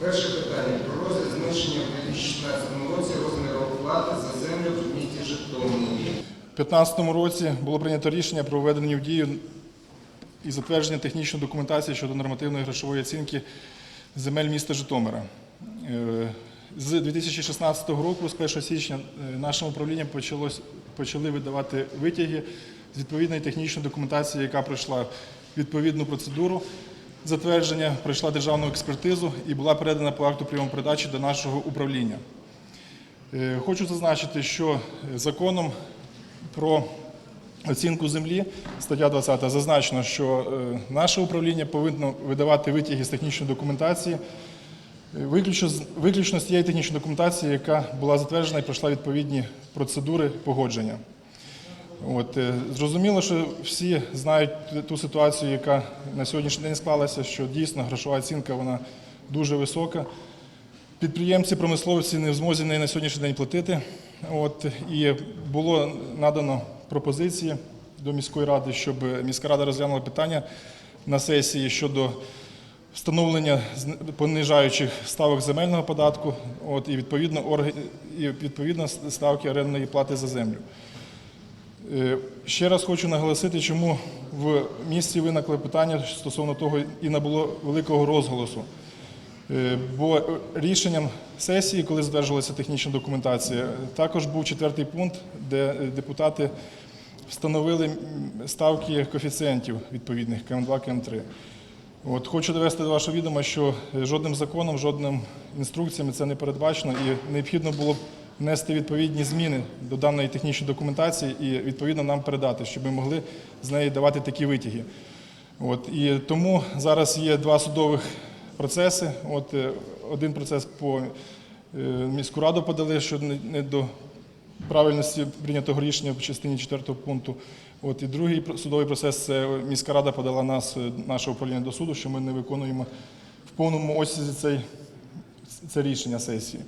Перше питання про розгляд зменшення в 2016 році розміру оплати за землю в місті Житомирі. У 2015 році було прийнято рішення про введення в дію і затвердження технічної документації щодо нормативної грошової оцінки земель міста Житомира. Е, З 2016 року, з 1 січня, е, нашим управлінням почали видавати витяги з відповідної технічної документації, яка пройшла відповідну процедуру затвердження, пройшла державну експертизу і була передана по акту прийому передачі до нашого управління. Е, Хочу зазначити, що законом про оцінку землі, стаття 20, зазначено, що е, наше управління повинно видавати витяги з технічної документації, е, виключно виключно з тієї технічної документації, яка була затверджена і пройшла відповідні процедури погодження. От, е, зрозуміло, що всі знають ту ситуацію, яка на сьогоднішній день склалася, що дійсно грошова оцінка вона дуже висока. Підприємці, промисловці не в змозі неї на сьогоднішній день платити. От, і було надано пропозиції до міської ради, щоб міська рада розглянула питання на сесії щодо встановлення понижаючих ставок земельного податку, от, і відповідно і відповідно ставки орендної плати за землю. Е, Ще раз хочу наголосити, чому в місті виникло питання стосовно того і набуло великого розголосу. Е, Бо рішенням сесії, коли затверджувалася технічна документація, також був четвертий пункт, де депутати встановили ставки коефіцієнтів відповідних КМ2, КМ3. От, хочу довести до вашого відома, що е, жодним законом, жодним інструкціями це не передбачено і необхідно було б внести відповідні зміни до даної технічної документації і відповідно нам передати, щоб ми могли з неї давати такі витяги. От, і тому зараз є два судових процеси. От, е, один процес по е, міську раду подали, що не, до правильності прийнятого рішення в частині 4 пункту. От, і другий судовий процес це міська рада подала нас, е, наше управління до суду, що ми не виконуємо в повному осязі цей, це рішення сесії.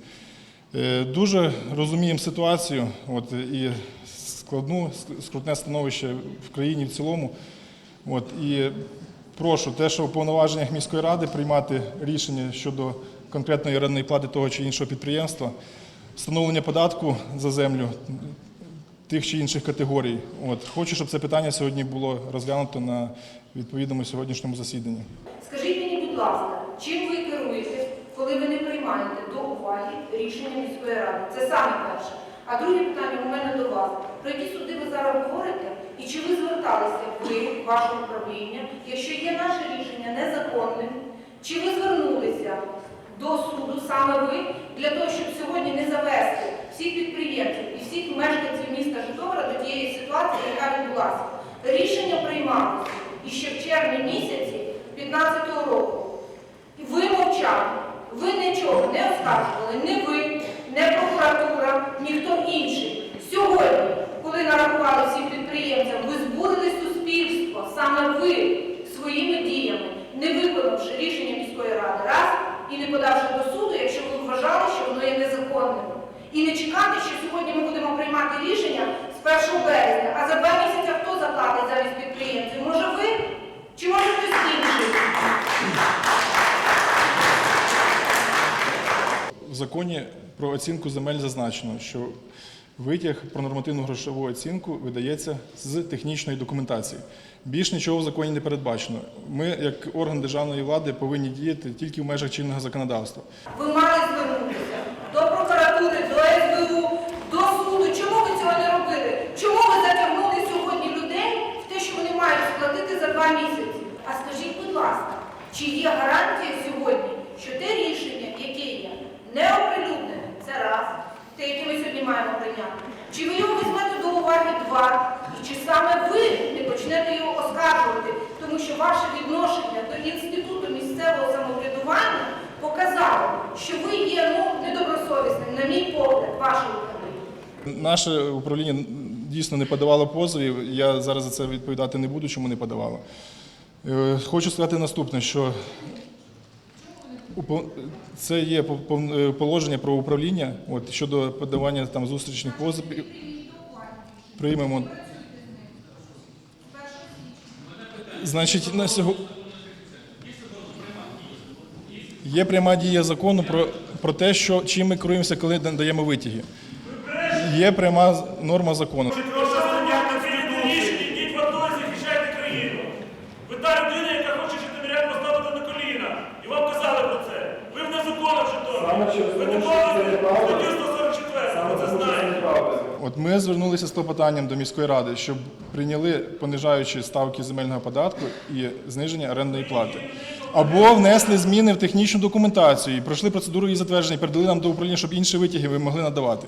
Е, Дуже розуміємо ситуацію от, і складну, скрутне становище в країні в цілому. От, і прошу те, що в повноваженнях міської ради приймати рішення щодо конкретної орендної плати того чи іншого підприємства, встановлення податку за землю тих чи інших категорій. От, хочу, щоб це питання сьогодні було розглянуто на відповідному сьогоднішньому засіданні. Скажіть мені, будь ласка, чим ви керуєтесь, коли ви не приймаєте до рішення міської ради? Це саме перше. А друге питання у мене до вас. Про які суди ви зараз говорите? І чи ви зверталися ви, ваше управління, якщо є наше рішення незаконним, чи ви звернулися до суду саме ви для того, щоб сьогодні не завести всіх підприємців і всіх мешканців міста Житомира до тієї ситуації, яка відбулася? Рішення приймалося і ще в червні місяці 2015 року. І Ви мовчали, ви нічого не оскаржували, не ви, не прокуратура, ніхто інший. Сьогодні, коли нарахували всім підприємцям, ви збурили суспільство, саме ви своїми діями, не виконавши рішення міської ради раз і не подавши до суду, якщо ви вважали, що воно є незаконним. І не чекати, що сьогодні ми будемо приймати рішення з 1 березня, а за два місяці хто заплатить замість підприємців? Може ви? Чи може хтось інший? В законі про оцінку земель зазначено, що витяг про нормативну грошову оцінку видається з технічної документації. Більш нічого в законі не передбачено. Ми, як орган державної влади, повинні діяти тільки в межах чинного законодавства. Ви мали звернутися до прокуратури, до СБУ, до суду. Чому ви цього не робили? Чому ви затягнули сьогодні людей в те, що вони мають сплатити за два місяці? А скажіть, будь ласка, чи є гарантія сьогодні, що те рішення, яке є не оприлюднене, це раз, те, яке ми сьогодні маємо прийняти, чи ви його візьмете до уваги два, і чи саме ви не почнете його оскаржувати, тому що ваше відношення до інституту місцевого самоврядування показало, що ви є ну, недобросовісним, на мій погляд, ваше управління. Наше управління дійсно не подавало позовів. Я зараз за це відповідати не буду, чому не подавало. Е, Хочу сказати наступне, що це є е, положення про управління от, щодо подавання там зустрічних позовів. Приймемо. Значить, на сьогодні. Є пряма дія закону про, про те, що чим ми керуємося, коли даємо витяги. Є пряма норма закону. Четверта стаття Конституції. Рішення, йдіть в АТО і захищайте країну. Ви та людина, яка хоче Житомирян поставити на коліна. І вам казали про це. Ви в незаконах Житомирі. Ви виконуєте статтю 144, ви це знаєте. От ми звернулися з клопотанням до міської ради, щоб прийняли понижаючі ставки земельного податку і зниження орендної плати. Або внесли зміни в технічну документацію і пройшли процедуру її затвердження, і передали нам до управління, щоб інші витяги ви могли надавати.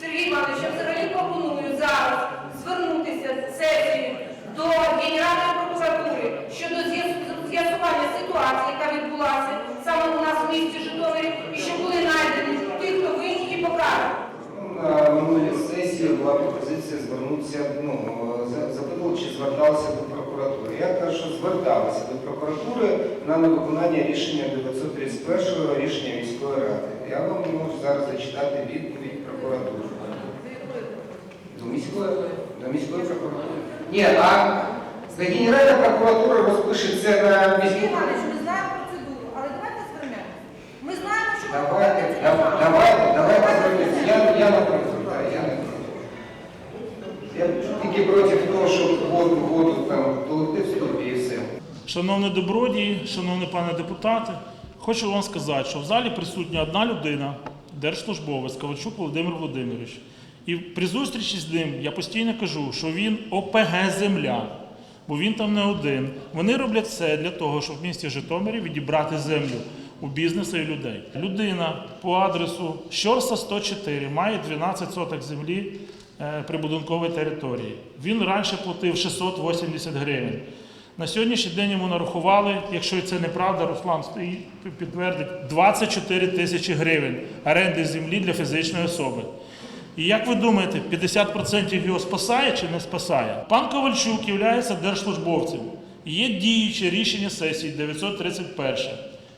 Сергій Іванович, я взагалі пропоную зараз звернутися з сесією до Генеральної прокуратури щодо з'яс- з'ясування ситуації, яка відбулася саме у нас в місті Житомирі, і щоб були знайдені ті, хто винні і покарані. На минулій сесії була пропозиція звернутися, ну, запитували, чи зверталися до прокуратури. Я кажу, що зверталися до прокуратури на невиконання рішення 931 рішення міської ради. Я вам можу зараз зачитати відповідь прокуратури. До міської, до міської прокуратури. Ні, а Генеральна прокуратура розпише це на міській але давайте Давайте, давайте, давайте. Я, я не проти, так, я не проти. Я тільки проти того, щоб воду, воду там і все. Шановні добродії, шановні пане депутати, хочу вам сказати, що в залі присутня одна людина, держслужбовець Ковальчук Володимир Володимирович. І при зустрічі з ним я постійно кажу, що він ОПГ земля, бо він там не один. Вони роблять все для того, щоб в місті Житомирі відібрати землю у бізнесу і людей. Людина по адресу Щорса 104 має 12 соток землі е, прибудинкової території. Він раніше платив 680 гривень. На сьогоднішній день йому нарахували, якщо це неправда, Руслан підтвердить, 24 тисячі гривень оренди землі для фізичної особи. І як ви думаєте, 50% його спасає чи не спасає? Пан Ковальчук є держслужбовцем. Є діюче рішення сесії 931.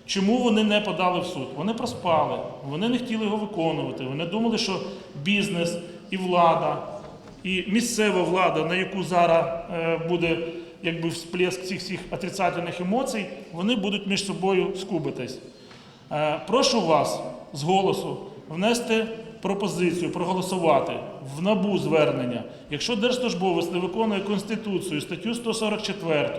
Чому вони не подали в суд? Вони проспали, вони не хотіли його виконувати. Вони думали, що бізнес і влада, і місцева влада, на яку зараз е, буде якби всплеск цих всіх отрицательних емоцій, вони будуть між собою скубитись. Е, Прошу вас з голосу внести пропозицію, проголосувати в набу звернення. Якщо держслужбовець не виконує Конституцію, статтю 144,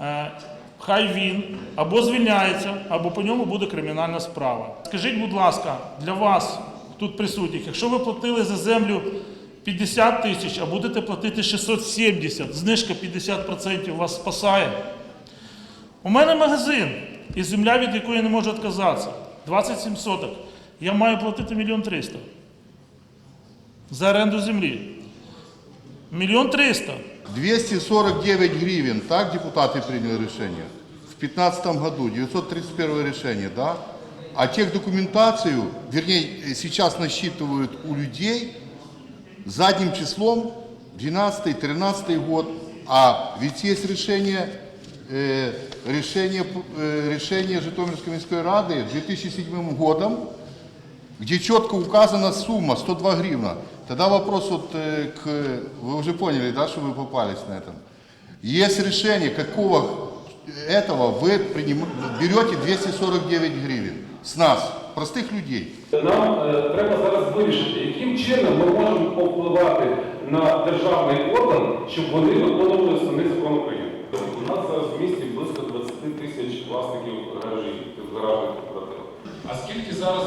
е, хай він або звільняється, або по ньому буде кримінальна справа. Скажіть, будь ласка, для вас, тут присутніх, якщо ви платили за землю 50 тисяч, а будете платити 670, знижка 50% вас спасає? У мене магазин, і земля, від якої я не можу відказатися. 27 соток. Я маю платити мільйон триста. За оренду землі. Мільйон триста. 249 гривен, так депутаты приняли решение? В 2015 году, 931 решение, да? А техдокументацию, вернее, сейчас насчитывают у людей задним числом 12-13 год, а ведь есть решение, э, решение, э, решение Житомирской міської ради 2007 годом, где четко указана сумма 102 гривна. Тогда вопрос вот э, к... Вы уже поняли, да, что вы попались на этом? Есть решение, какого этого вы приним... берете 249 гривен с нас, простых людей. Нам е, треба зараз вирішити, яким чином ми можемо повпливати на державний орган, щоб вони виконували основний закон України. У нас зараз в місті близько 20 тисяч власників гаражів, гаражних кооперативів. А скільки зараз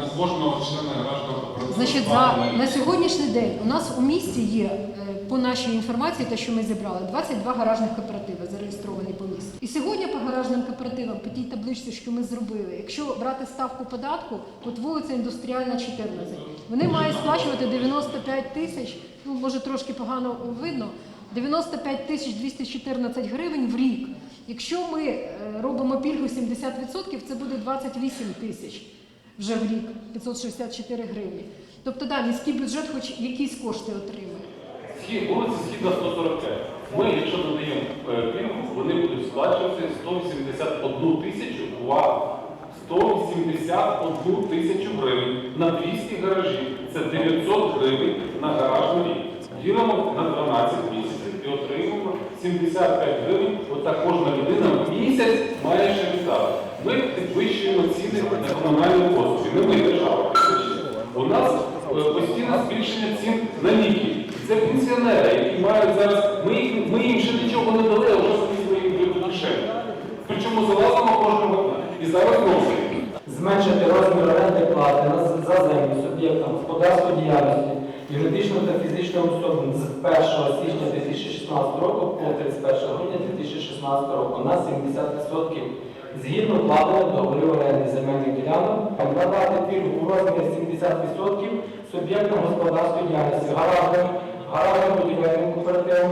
на кожного члена гаражного кооперативу? Значить, за на сьогоднішній день у нас у місті є е, по нашій інформації, те, що ми зібрали, 22 гаражних кооперативи зареєстровані по місту. І сьогодні по гаражним кооперативам, по тій табличці, що ми зробили, якщо брати ставку податку, от вулиця індустріальна 14, вони мають сплачувати 95 тисяч, ну може трошки погано видно. 95 тисяч 214 гривень в рік. Якщо ми е, робимо пільгу 70%, це буде 28 тисяч вже в рік 564 гривні. Тобто, да, міський бюджет хоч якісь кошти отримує. Схід, вулиця Східна 145. Ми, якщо додаємо е, пільгу, вони будуть сплачувати 181 тисячу, увага, 181 тисячу гривень на 200 гаражів. Це 900 гривень на гаражний рік. Ділимо на 12 місяців і отримуємо 75 гривень. Ота кожна людина в місяць має ще віддати. Ми підвищуємо ціни на комунальні послуги. Не ми держава. У нас е, постійне збільшення цін на ліки. Це пенсіонери, які мають зараз. Ми, їм- ми їм ще нічого не дали, а вже собі їм кишені. Причому залазимо кожного. І зараз носимо. зменшити розмір оренди плати за землю суб'єктам господарської діяльності юридичним та фізичним особам з 1 січня 2016 року по 31 грудня 2016 року на 70% згідно укладених договорів оренди земельних ділянок, надати пільгу у розмірі 70% суб'єктам господарської діяльності гаражним, гаражним будівельним кооперативи,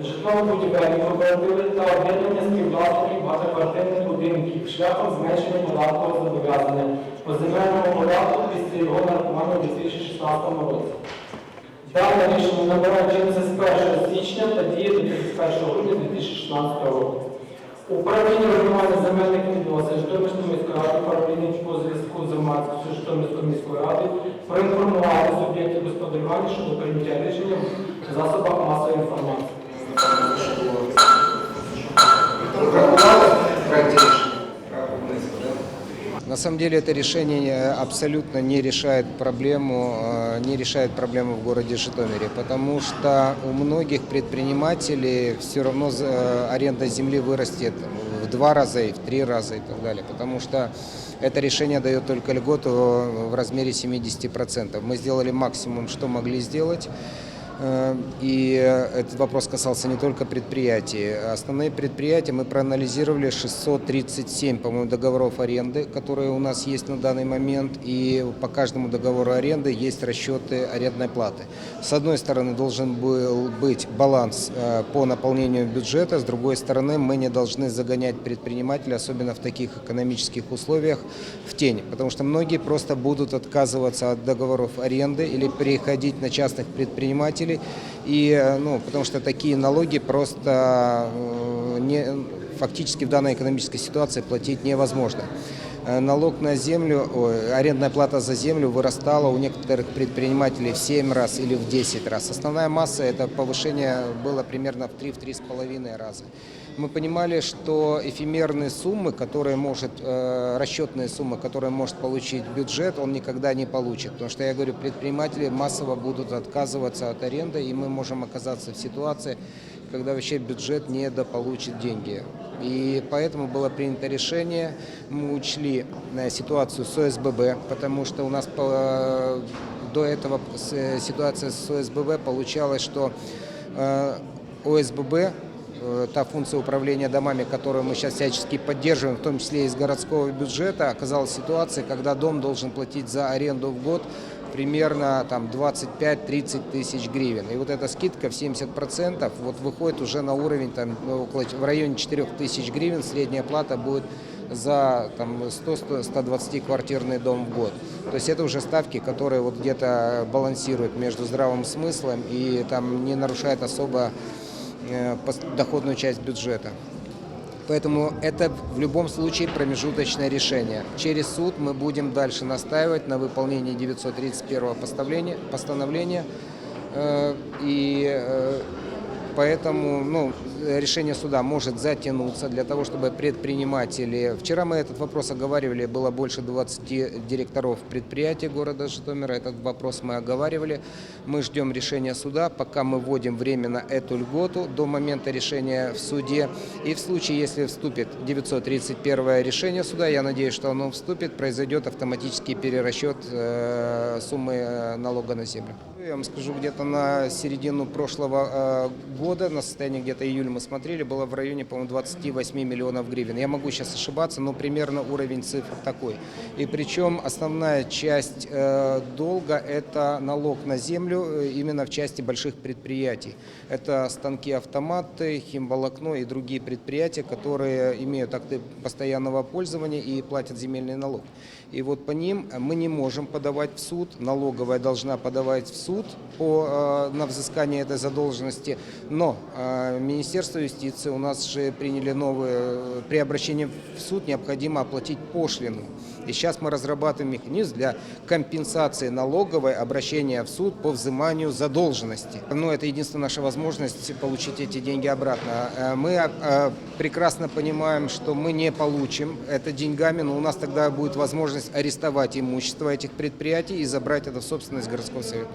житлово-будівельні кооперативи та об'єднання співвласників багатоквартирних будинків шляхом зменшення податкового зобов'язання по земельному податку після його нарахування у 2016 році. Дане рішення набирає чинності з 1 січня та діє до 31 грудня 2016 року. Управління регулювання земельних відносин Житомирської міської ради, управління по зв'язку з громадськістю Житомирської міської ради проінформувати суб'єктів господарювання щодо прийняття рішення в засобах масової інформації. Врахували в проекті рішення? Правильно, внесли, да? На самом деле это решение э, абсолютно не решает проблему, э, не решает проблему в городе Житомире, потому что у многих предпринимателей все равно э, аренда земли вырастет в два раза и в три раза и так далее, потому что это решение дает только льготу в размере 70%. Мы сделали максимум, что могли сделать. Э, И этот вопрос касался не только предприятий. Основные предприятия мы проанализировали 637, по-моему, договоров аренды, которые у нас есть на данный момент. И по каждому договору аренды есть расчеты арендной платы. С одной стороны, должен был быть баланс э, по наполнению бюджета, с другой стороны, мы не должны загонять предпринимателя, особенно в таких экономических условиях, в тень. Потому что многие просто будут отказываться от договоров аренды или переходить на частных предпринимателей. И, э, ну, потому что такие налоги просто э, не, фактически в данной экономической ситуации платить невозможно. Э, Налог на землю, ой, арендная плата за землю вырастала у некоторых предпринимателей в 7 раз или в 10 раз. Основная масса это повышение было примерно в 3-3,5 раза. Мы понимали, что эфемерные суммы, которые может, э, расчетные суммы, которые может получить бюджет, он никогда не получит. Потому что, я говорю, предприниматели массово будут отказываться от аренды, и мы можем оказаться в ситуации, когда вообще бюджет недополучит деньги. И поэтому было принято решение, мы учли э, ситуацию с ОСББ, потому что у нас до этого э, ситуация с ОСББ получалась, что ОСББ та функция управления домами, которую мы сейчас всячески поддерживаем, в том числе из городского бюджета, оказалась ситуация, когда дом должен платить за аренду в год примерно там 25-30 тысяч гривен. И вот эта скидка в 70% вот выходит уже на уровень там, ну, около, в районе 4 тысяч гривен. Средняя плата будет за там, 100-120 квартирный дом в год. То есть это уже ставки, которые вот где-то балансируют между здравым смыслом и там не нарушают особо э, доходную часть бюджета. Поэтому это в любом случае промежуточное решение. Через суд мы будем дальше настаивать на выполнении 931 постановления, постановления Э, и э, поэтому ну, решение суда может затянуться для того, чтобы предприниматели... Вчера мы этот вопрос оговаривали, было больше 20 директоров предприятий города Житомира, этот вопрос мы оговаривали. Мы ждем решения суда, пока мы вводим временно эту льготу до момента решения в суде. И в случае, если вступит 931 решение суда, я надеюсь, что оно вступит, произойдет автоматический перерасчет э, суммы э, налога на землю. Я вам скажу, где-то на середину прошлого э, года, на состояние где-то июля мы смотрели, было в районе, по-моему, 28 миллионов гривен. Я могу сейчас ошибаться, но примерно уровень цифр такой. И причем основная часть э, долга – это налог на землю э, именно в части больших предприятий. Это станки-автоматы, химволокно и другие предприятия, которые имеют акты постоянного пользования и платят земельный налог. И вот по ним мы не можем подавать в суд, налоговая должна подавать в суд, суд по, э, на взыскание этой задолженности, но э, Министерство юстиции у нас же приняли новые, э, при обращении в суд необходимо оплатить пошлину. И сейчас мы разрабатываем механизм для компенсации налоговой обращения в суд по взиманию задолженности. Ну, это единственная наша возможность получить эти деньги обратно. Э, Мы э, прекрасно понимаем, что мы не получим это деньгами, но у нас тогда будет возможность арестовать имущество этих предприятий и забрать это в собственность городского совета.